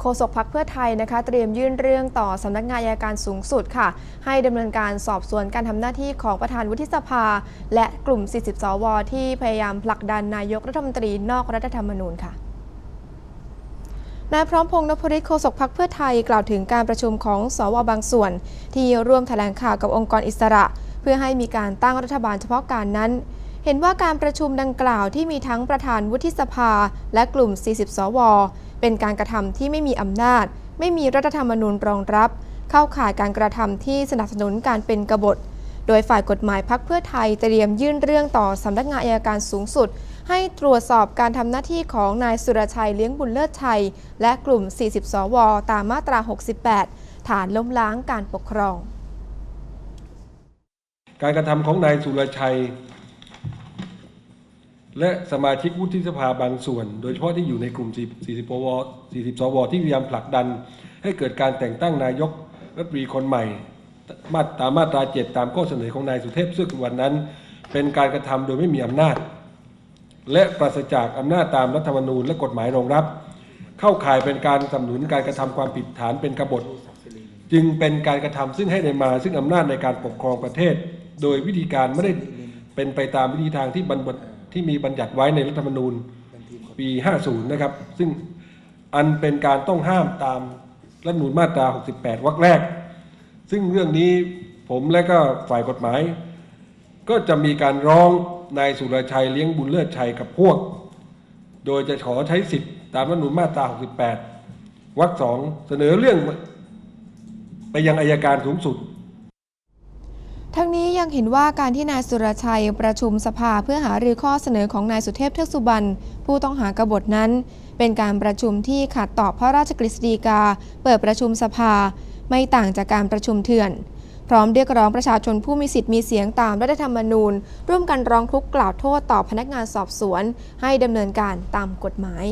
โฆษกพักเพื่อไทยนะคะ เตรียมยื่นเรื่องต่อสำนักงานอัยการสูงสุดค่ะ ให้ดำเนินการสอบสวนการทำหน้าที่ของประธานวุฒิสภา และกลุ่ม 40 สว ที่พยายามผลักดันนายกรัฐมนตรีนอกรัฐธรรมนูญค่ะนายพร้อมพงษ์นพฤทธิ์โฆษกพักเพื่อไทยกล่าวถึงการประชุมของสวบางส่วน ที่ร่วมแถลงข่าวกับองค์กรอิสระ เพื่อให้มีการตั้งรัฐบาลเฉพาะการนั้น เห็นว่าการประชุมดังกล่าวที่มีทั้งประธานวุฒิสภา และกลุ่ม 40 สว เป็นการกระทำที่ไม่มีอำนาจ ไม่มีรัฐธรรมนูญรองรับ เข้าข่ายการกระทำที่สนับสนุนการเป็นกบฏ โดยฝ่ายกฎหมายพักเพื่อไทยเตรียมยื่นเรื่องต่อสำนักงานอัยการสูงสุด ให้ตรวจสอบการทำหน้าที่ของนายสุรชัยเลี้ยงบุญเลิศชัย และกลุ่ม 40 สว ตามมาตรา 68 ฐานล้มล้างการปกครอง การกระทำของนายสุรชัย และสมาชิกวุฒิสภาบางส่วน โดยเฉพาะที่อยู่ในกลุ่ม 40สว40 สว ที่พยายามผลักดัน ให้เกิดการแต่งตั้งนายกรัฐมนตรีคนใหม่ มาตามมาตรา 7 ตามข้อเสนอของนายสุเทพซึ่งวันนั้น เป็นการกระทำโดยไม่มีอำนาจ และปราศจากอำนาจตามรัฐธรรมนูญและกฎหมายรองรับ เข้าข่ายเป็นการสนับสนุนการกระทำความผิดฐานเป็นกบฏ จึงเป็นการกระทำซึ่งให้ในมาซึ่งอำนาจในการปกครองประเทศ โดยวิธีการไม่ได้เป็นไปตามวิธีทางที่บัญญัติ ที่มีบัญญัติไว้ในรัฐธรรมนูญปี 50 นะครับ ซึ่งอันเป็นการต้องห้ามตามรัฐธรรมนูญมาตรา 68 วรรคแรก ซึ่งเรื่องนี้ผมและก็ฝ่ายกฎหมาย ก็จะมีการร้องนายสุรชัยเลี้ยงบุญเลิศชัยกับพวก โดยจะขอใช้สิทธิ์ตามรัฐธรรมนูญมาตรา 68 วรรคสองเสนอเรื่องไปยังอายการสูงสุด ทั้งนี้ยังเห็นว่าการที่นายสุรชัยประชุมสภาเพื่อหารือข้อเสนอของนายสุเทพเทือกสุบรรณผู้ต้องหากบฏนั้น เป็นการประชุมที่ขัดต่อพระราชกฤษฎีกา เปิดประชุมสภา ไม่ต่างจากการประชุมเถื่อน พร้อมเรียกร้องประชาชนผู้มีสิทธิ์มีเสียงตามรัฐธรรมนูญ ร่วมกันร้องทุกข์กล่าวโทษต่อพนักงานสอบสวน ให้ดำเนินการตามกฎหมาย